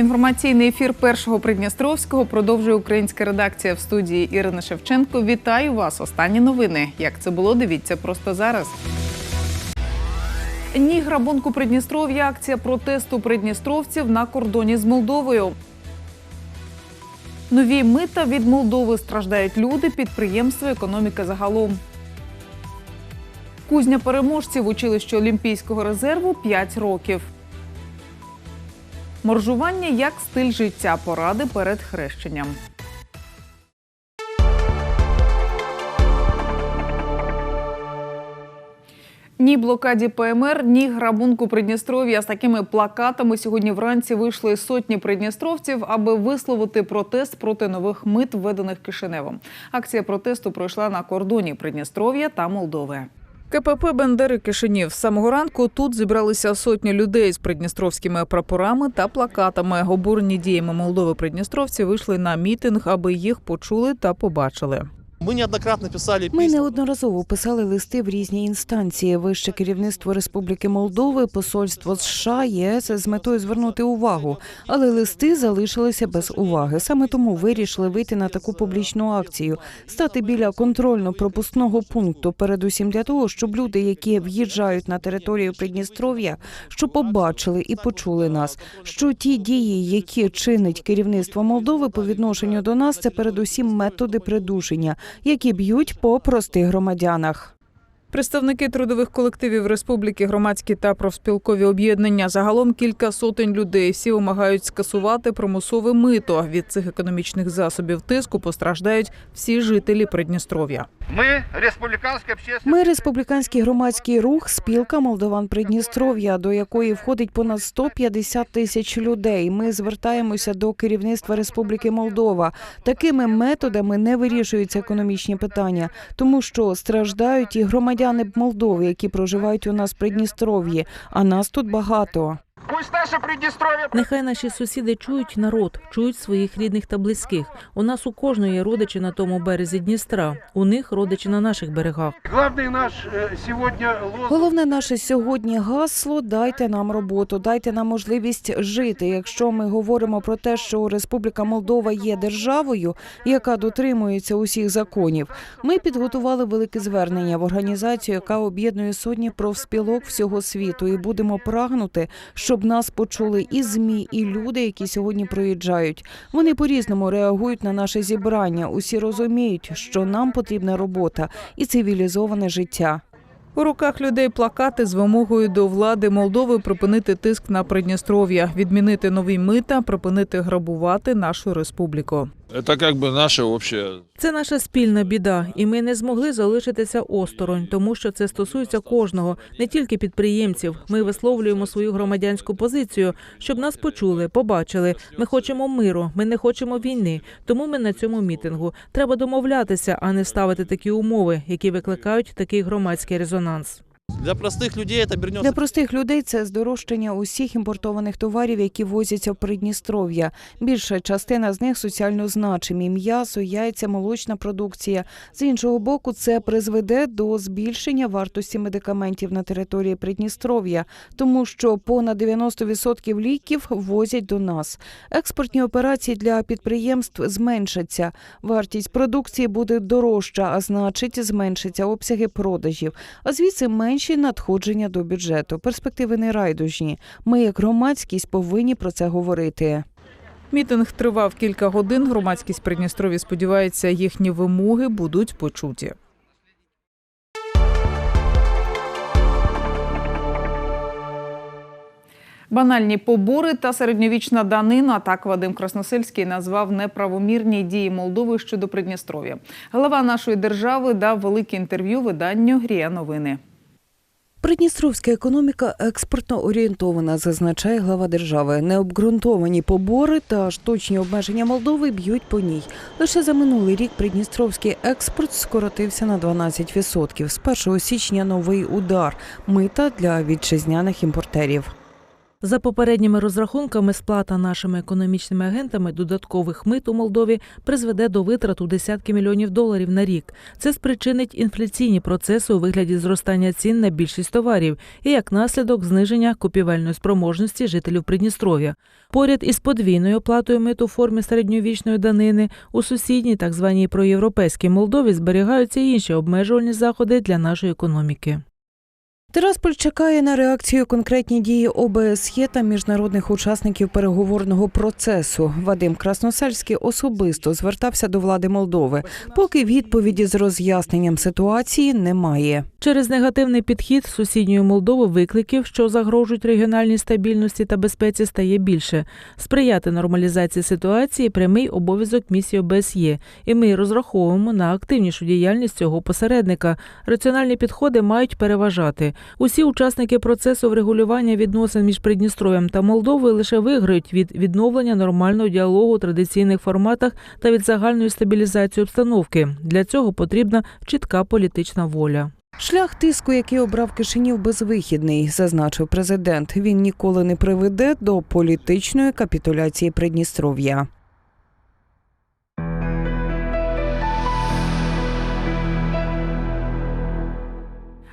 Інформаційний ефір першого Придністровського продовжує українська редакція в студії Ірина Шевченко. Вітаю вас! Останні новини. Як це було, дивіться просто зараз. Ні грабунку Придністров'я. Акція протесту придністровців на кордоні з Молдовою. Нові мита від Молдови страждають люди, підприємства, економіка загалом. Кузня переможців училища Олімпійського резерву 5 років. Моржування як стиль життя. Поради перед хрещенням. Ні блокаді ПМР, ні грабунку Придністров'я з такими плакатами сьогодні вранці вийшли сотні придністровців, аби висловити протест проти нових мит, введених Кишиневом. Акція протесту пройшла на кордоні Придністров'я та Молдови. КПП Бендери Кишинів з самого ранку тут зібралися сотні людей з придністровськими прапорами та плакатами. Обурені діями Молдови придністровці вийшли на мітинг, аби їх почули та побачили. Ми неоднократно писали Ми неодноразово писали листи в різні інстанції. Вище керівництво Республіки Молдови, посольство США, ЄС з метою звернути увагу, але листи залишилися без уваги. Саме тому вирішили вийти на таку публічну акцію, стати біля контрольно-пропускного пункту. Передусім для того, щоб люди, які в'їжджають на територію Придністров'я, щоб побачили і почули нас, що ті дії, які чинить керівництво Молдови по відношенню до нас, це передусім методи придушення, які б'ють по простих громадянах. Представники трудових колективів республіки, громадські та профспілкові об'єднання загалом кілька сотень людей. Всі вимагають скасувати примусове мито. Від цих економічних засобів тиску постраждають всі жителі Придністров'я. Республиканская общественность. Ми республіканський громадський рух спілка Молдован Придністров'я, до якої входить понад 150 тисяч людей. Ми звертаємося до керівництва Республіки Молдова. Такими методами не вирішуються економічні питання, тому що страждають і громадяни Молдови, які проживають у нас в Придністров'ї. А нас тут багато. Пусть наше Приднестровье Нехай наші сусіди чують народ, чують своїх рідних та близьких. У нас у кожної є родичі на тому березі Дністра. У них родичі на наших берегах. Главный наш сегодня лозунг. Головне наше сьогодні гасло дайте нам роботу, дайте нам можливість жити. Якщо ми говоримо про те, що Республіка Молдова є державою, яка дотримується усіх законів, ми підготували велике звернення в організацію, яка об'єднує сотні профспілок всього світу, і будемо прагнути, щоб нас почули і змі, і люди, які сьогодні проїжджають. Вони по-різному реагують на наше зібрання. Усі розуміють, що нам потрібна робота і цивілізоване життя. У руках людей плакати з вимогою до влади Молдови припинити тиск на Придністров'я, відмінити нові мита, припинити грабувати нашу республіку. Как бы наше общее Це наша спільна біда, і ми не змогли залишитися осторонь, тому що це стосується кожного, не тільки підприємців. Ми висловлюємо свою громадянську позицію, щоб нас почули, побачили. Ми хочемо миру, ми не хочемо війни. Тому ми на цьому мітингу. Треба домовлятися, а не ставити такі умови, які викликають такий громадський резонанс. Для простих людей це обернеться Для простих людей це здорожчання усіх імпортованих товарів, які возяться в Придністров'я. Більша частина з них соціально значимі: м'ясо, яйця, молочна продукція. З іншого боку, це призведе до збільшення вартості медикаментів на території Придністров'я, тому що понад 90% ліків возять до нас. Експортні операції для підприємств зменшаться. Вартість продукції буде дорожча, а значить, зменшаться обсяги продажів. А звідси менші надходження до бюджету. Перспективи не райдужні. Ми, як громадськість, повинні про це говорити. Мітинг тривав кілька годин. Громадськість Придністров'я сподівається, їхні вимоги будуть почуті. Банальні побори та середньовічна данина. Так Вадим Красносельський назвав неправомірні дії Молдови щодо Придністров'я. Голова нашої держави дав велике інтерв'ю виданню Грія новини. Придністровська економіка експортно орієнтована, зазначає глава держави. Необґрунтовані побори та штучні обмеження Молдови б'ють по ній. Лише за минулий рік придністровський експорт скоротився на 12%. З 1 січня новий удар мита для вітчизняних імпортерів. За попередніми розрахунками, сплата нашими економічними агентами додаткових мит у Молдові призведе до витрат у десятки мільйонів доларів на рік. Це спричинить інфляційні процеси у вигляді зростання цін на більшість товарів і як наслідок зниження купівельної спроможності жителів Придністров'я. Поряд із подвійною оплатою мит у формі середньовічної данини у сусідній, так званій проєвропейській Молдові, зберігаються інші обмежувальні заходи для нашої економіки. Тирасполь чекає на реакцію конкретні дії ОБСЄ та міжнародних учасників переговорного процесу. Вадим Красносельський особисто звертався до влади Молдови, поки відповіді з роз'ясненням ситуації немає. Через негативний підхід сусідньої Молдови викликів, що загрожують регіональній стабільності та безпеці, стає більше. Сприяти нормалізації ситуації прямий обов'язок місії ОБСЄ, і ми розраховуємо на активнішу діяльність цього посередника. Раціональні підходи мають переважати. Усі учасники процесу врегулювання відносин між Придністров'ям та Молдовою лише виграють від відновлення нормального діалогу у традиційних форматах та від загальної стабілізації обстановки. Для цього потрібна чітка політична воля. Шлях тиску, який обрав Кишинів, безвихідний, зазначив президент. Він ніколи не приведе до політичної капітуляції Придністров'я.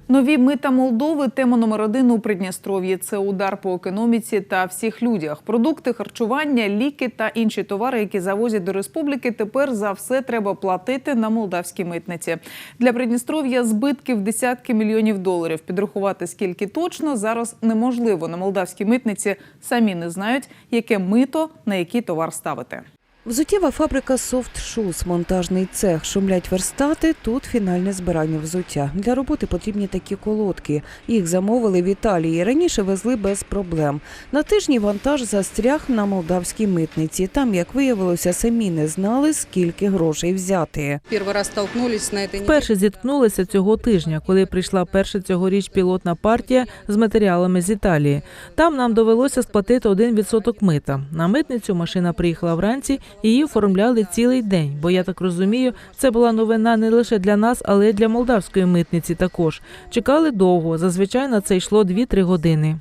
Нові мита Молдови тема номер один у Придністров'ї. Це удар по економіці та всіх людях. Продукти харчування, ліки та інші товари, які завозять до республіки, тепер за все треба платити на молдавській митниці. Для Придністров'я збитки в десятки мільйонів доларів. Підрахувати скільки точно зараз неможливо. На молдавській митниці самі не знають, яке мито на який товар ставити. Взуттєва фабрика Soft Shoes, монтажний цех, шумлять верстати. Тут фінальне збирання взуття. Для роботи потрібні такі колодки. Їх замовили в Італії. Раніше везли без проблем. На тижні вантаж застряг на молдавській митниці. Там, як виявилося, самі не знали, скільки грошей взяти. Первый раз на этой. Вперше зіткнулися цього тижня, коли прийшла перша цьогоріч пілотна партія з матеріалами з Італії. Там нам довелося сплатити 1% мита. На митницю машина приїхала вранці, її оформляли цілий день. Бо я так розумію, це була новина не лише для нас, але й для молдавської митниці також. Чекали довго. Зазвичай на це йшло 2-3 години.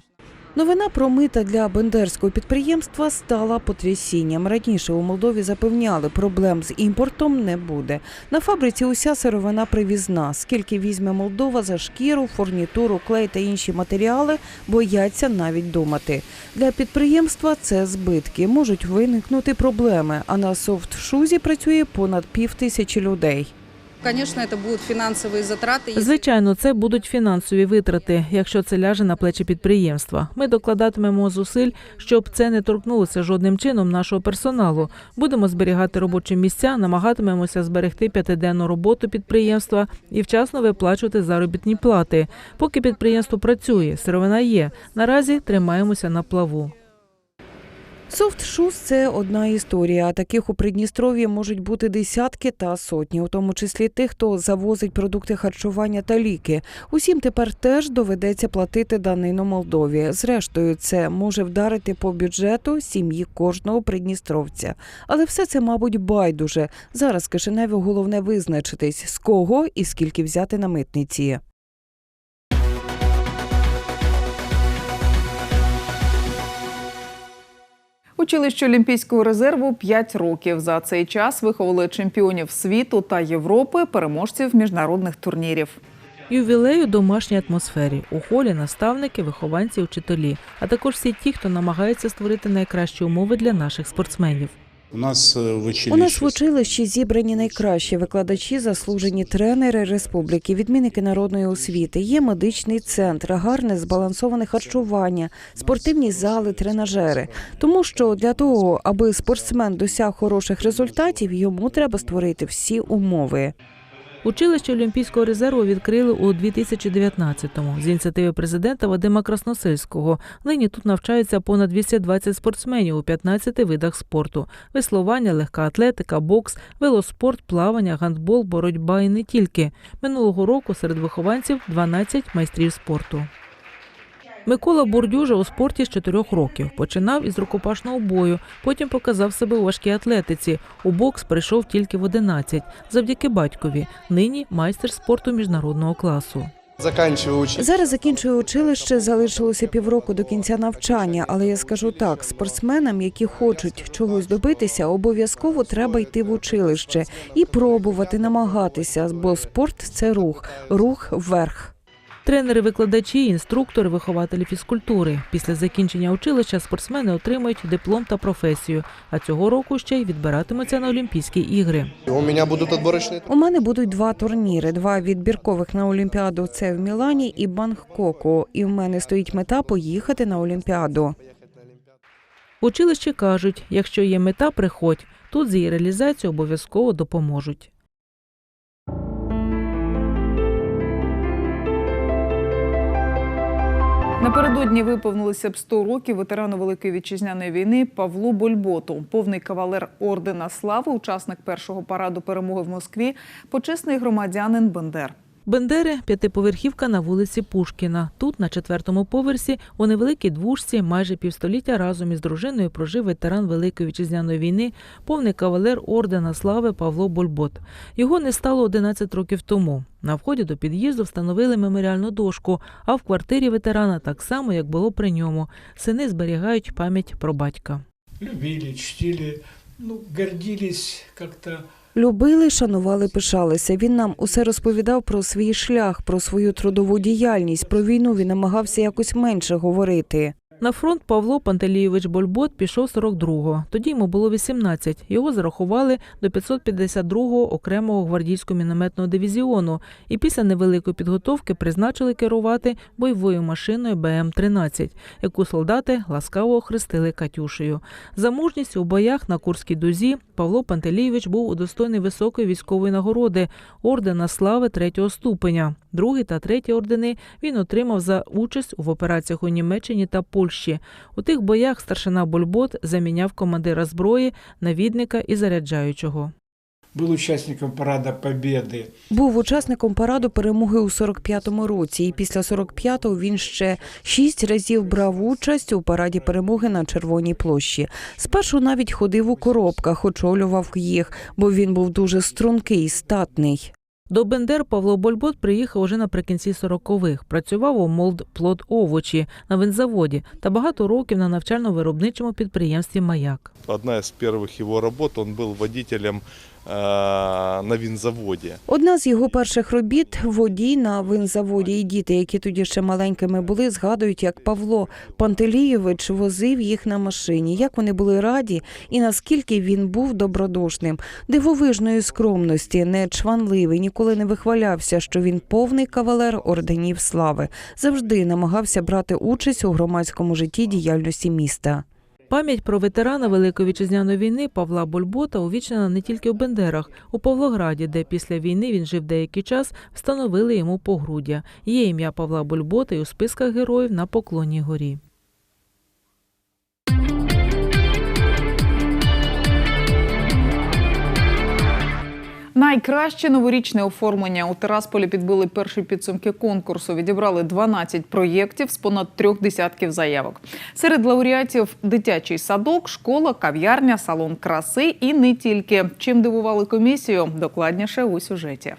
Новина про мита для бендерського підприємства стала потрясінням. Раніше у Молдові запевняли, проблем з імпортом не буде. На фабриці уся сировина привізна. Скільки візьме Молдова за шкіру, фурнітуру, клей та інші матеріали, бояться навіть думати. Для підприємства це збитки. Можуть виникнути проблеми. А на софтшузі працює понад пів тисячі людей Конечно, это будут финансовые затраты. если- Звичайно, це будуть фінансові витрати, якщо це ляже на плечі підприємства. Ми докладатимемо зусиль, щоб це не торкнулося жодним чином нашого персоналу. Будемо зберігати робочі місця, намагатимемося зберегти п'ятиденну роботу підприємства і вчасно виплачувати заробітні плати. Поки підприємство працює, сировина є. Наразі тримаємося на плаву. Софт Shoes – це одна історія. Таких у Придністров'ї можуть бути десятки та сотні, у тому числі тих, хто завозить продукти харчування та ліки. Усім тепер теж доведеться платити данину Молдові. Зрештою, це може вдарити по бюджету сім'ї кожного придністровця. Але все це, мабуть, байдуже. Зараз Кишиневі головне визначитись, з кого і скільки взяти на митниці. Училище Олімпійського резерву 5 років. За цей час виховали чемпіонів світу та Європи, переможців міжнародних турнірів. Ювілей у домашній атмосфері. У холі наставники, вихованці, учителі, а також всі ті, хто намагається створити найкращі умови для наших спортсменів. У нас в училищі... У нас в училищі зібрані найкращі викладачі, заслужені тренери республіки, відмінники народної освіти. Є медичний центр, гарне збалансоване харчування, спортивні зали, тренажери. Тому що для того, аби спортсмен досяг хороших результатів, йому треба створити всі умови. Училище Олімпійського резерву відкрили у 2019-му з ініціативи президента Вадима Красносельського. Нині тут навчаються понад 220 спортсменів у 15 видах спорту: веслування, легка атлетика, бокс, велоспорт, плавання, гандбол, боротьба і не тільки. Минулого року серед вихованців 12 майстрів спорту. Микола Бурдюжа у спорті з чотирьох років. Починав із рукопашного бою, потім показав себе у важкій атлетиці. У бокс прийшов тільки в 11, завдяки батькові. Нині майстер спорту міжнародного класу. Учиться. Зараз закінчую училище, залишилося півроку до кінця навчання, але я скажу так: спортсменам, які хочуть чогось добитися, обов'язково треба йти в училище і пробувати намагатися, бо спорт це рух, рух вверх. Тренери, викладачі, інструктори, вихователі фізкультури. Після закінчення училища спортсмени отримують диплом та професію. А цього року ще й відбиратимуться на Олімпійські ігри. У меня будут отборочные У мене будуть два турніри: два відбіркових на Олімпіаду. Це в Мілані і Бангкоку. І в мене стоїть мета поїхати на Олімпіаду. Училищі кажуть, якщо є мета, приходь. Тут з її реалізацією обов'язково допоможуть. Напередодні виповнилося б 100 років ветерану Великої вітчизняної війни Павлу Больботу, повний кавалер ордена слави, учасник першого параду перемоги в Москві, почесний громадянин Бендер. Бендери п'ятиповерхівка на вулиці Пушкіна. Тут, на четвертому поверсі, у невеликій двушці, майже півстоліття разом із дружиною прожив ветеран Великої вітчизняної війни, повний кавалер ордена слави Павло Больбот. Його не стало 11 років тому. На вході до під'їзду встановили меморіальну дошку, а в квартирі ветерана так само, як було при ньому. Сини зберігають пам'ять про батька. любили, чтили, ну, гордились как-то Любили, шанували, пишалися. Він нам усе розповідав про свій шлях, про свою трудову діяльність, про війну. Він намагався якось менше говорити. На фронт Павло Пантелійович Больбот пішов 42-го. Тоді йому було 18. Його зарахували до 552-го окремого гвардійського мінометного дивізіону і після невеликої підготовки призначили керувати бойовою машиною БМ-13, яку солдати ласкаво охрестили Катюшею. За мужність у боях на Курській дузі Павло Пантелійович був удостоєний високої військової нагороди ордена слави третього ступеня. Другий та третій ордени він отримав за участь в операціях у Німеччині та Польщі. У тих боях старшина Больбот заміняв командира зброї, навідника і заряджаючого. был участником парада Победы. Був учасником параду перемоги у 45-му році, і після 45-го він ще шість разів брав участь у параді перемоги на Червоній площі. Спершу навіть ходив у коробках, очолював їх, бо він був дуже стрункий, статний. До Бендер Павло Больбот приїхав уже наприкінці 40-х. Працював у молдплод овочі на винзаводі та багато років на навчально-виробничому підприємстві Маяк. Одна из первых его работ, он был водителем э, на винзаводе. Одна з його перших робіт водій на винзаводі. І діти, які тоді ще маленькими були, згадують, як Павло Пантелійович возив їх на машині, як вони були раді, і наскільки він був добродушним, дивовижної скромності, не чванливий, ніколи не вихвалявся, що він повний кавалер орденів слави, завжди намагався брати участь у громадському житті діяльності міста. Пам'ять про ветерана Великої вітчизняної війни Павла Больбота увічнена не тільки в Бендерах. У Павлограді, де після війни він жив деякий час, встановили йому погруддя. Є ім'я Павла Больбота і у списках героїв на Поклонній горі. Найкраще новорічне оформлення у Терасполі підбили перші підсумки конкурсу. Відібрали 12 проєктів з понад трьох десятків заявок. Серед лауреатів дитячий садок, школа, кав'ярня, салон краси і не тільки. Чим дивували комісію, докладніше у сюжеті.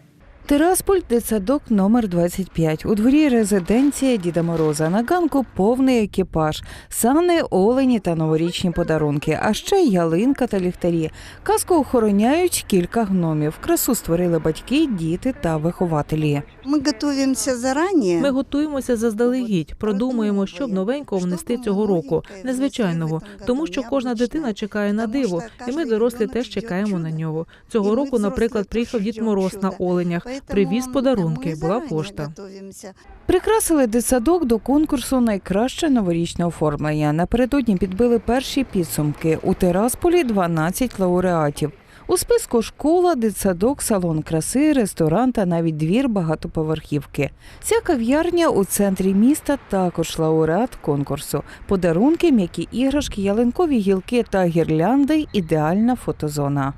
Тирасполь, дитсадок номер 25. У дворі резиденція Діда Мороза. На ганку повний екіпаж, сани, олені та новорічні подарунки, а ще ялинка та ліхтарі. Казку охороняють кілька гномів. Красу створили батьки, діти та вихователі. Ми готуємося зарані. Ми готуємося заздалегідь, продумуємо, що б новенького внести цього року, незвичайного, тому що кожна дитина чекає на диво, і ми дорослі теж чекаємо на нього. Цього року, наприклад, приїхав Дід Мороз на оленях, привіз подарунки, була пошта. Прикрасили дитсадок до конкурсу Найкраще новорічне оформлення. Напередодні підбили перші підсумки. У Тирасполі 12 лауреатів. У списку школа, дитсадок, салон краси, ресторан та навіть двір багатоповерхівки. Ця кав'ярня у центрі міста також лауреат конкурсу. Подарунки, м'які іграшки, ялинкові гілки та гірлянди ідеальна фотозона.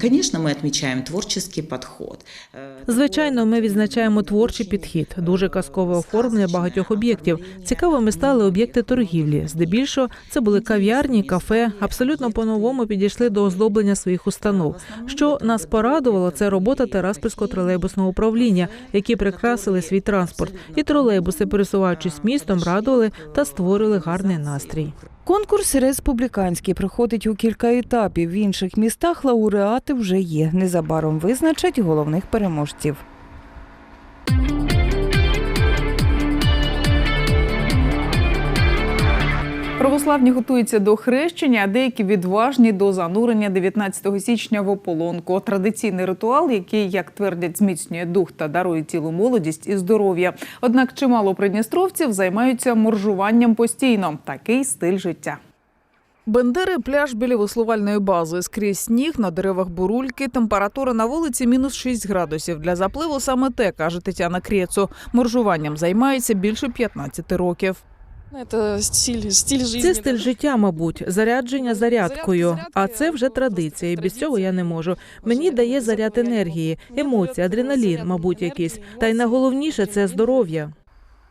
Конечно, мы отмечаем творческий подход. Э, Звичайно, ми відзначаємо творчий підхід, дуже казкове оформлення багатьох об'єктів. Цікавими стали об'єкти торгівлі. Здебільшого це були кав'ярні, кафе. Абсолютно по-новому підійшли до оздоблення своїх установ. Що нас порадувало, це робота Тераспільського тролейбусного управління, які прикрасили свій транспорт. І тролейбуси, пересуваючись містом, радували та створювали гарний настрій. Конкурс республіканський проходить у кілька етапів. В інших містах лауреати вже є. Незабаром визначать головних переможців. Православні готуються до хрещення, а деякі відважні до занурення 19 січня в ополонку. Традиційний ритуал, який, як твердять, зміцнює дух та дарує тілу молодість і здоров'я. Однак чимало придністровців займаються моржуванням постійно. Такий стиль життя. Бендери пляж біля веслувальної бази. Скрізь сніг, на деревах бурульки. Температура на вулиці мінус 6 градусів. Для запливу саме те, каже Тетяна Крєцу. Моржуванням займається більше 15 років. Це стиль, стиль життя. Це стиль життя, мабуть, зарядження зарядкою. А це вже традиція. і Без цього я не можу. Мені дає заряд енергії, емоції, адреналін, мабуть, якийсь. Та й найголовніше це здоров'я.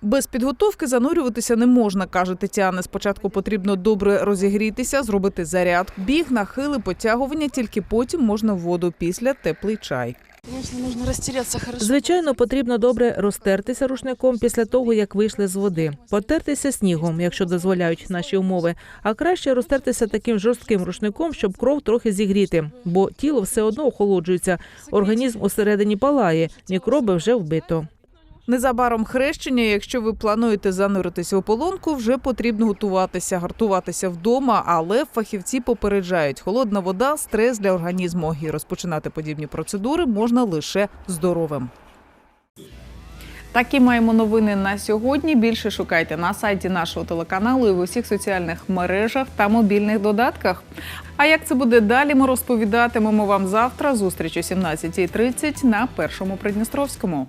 Без підготовки занурюватися не можна, каже Тетяна. Спочатку потрібно добре розігрітися, зробити заряд, біг, нахили, потягування. Тільки потім можна в воду після теплий чай. Звичайно, потрібно добре розтертися рушником після того, як вийшли з води, потертися снігом, якщо дозволяють наші умови. А краще розтертися таким жорстким рушником, щоб кров трохи зігріти, бо тіло все одно охолоджується. Організм усередині палає, мікроби вже вбито. Незабаром хрещення. Якщо ви плануєте зануритися у полонку, вже потрібно готуватися, гартуватися вдома. Але фахівці попереджають, холодна вода стрес для організму. І розпочинати подібні процедури можна лише здоровим. Такі маємо новини на сьогодні. Більше шукайте на сайті нашого телеканалу і в усіх соціальних мережах та мобільних додатках. А як це буде далі? Ми розповідатимемо вам завтра. Зустріч о 17.30 на першому Придністровському.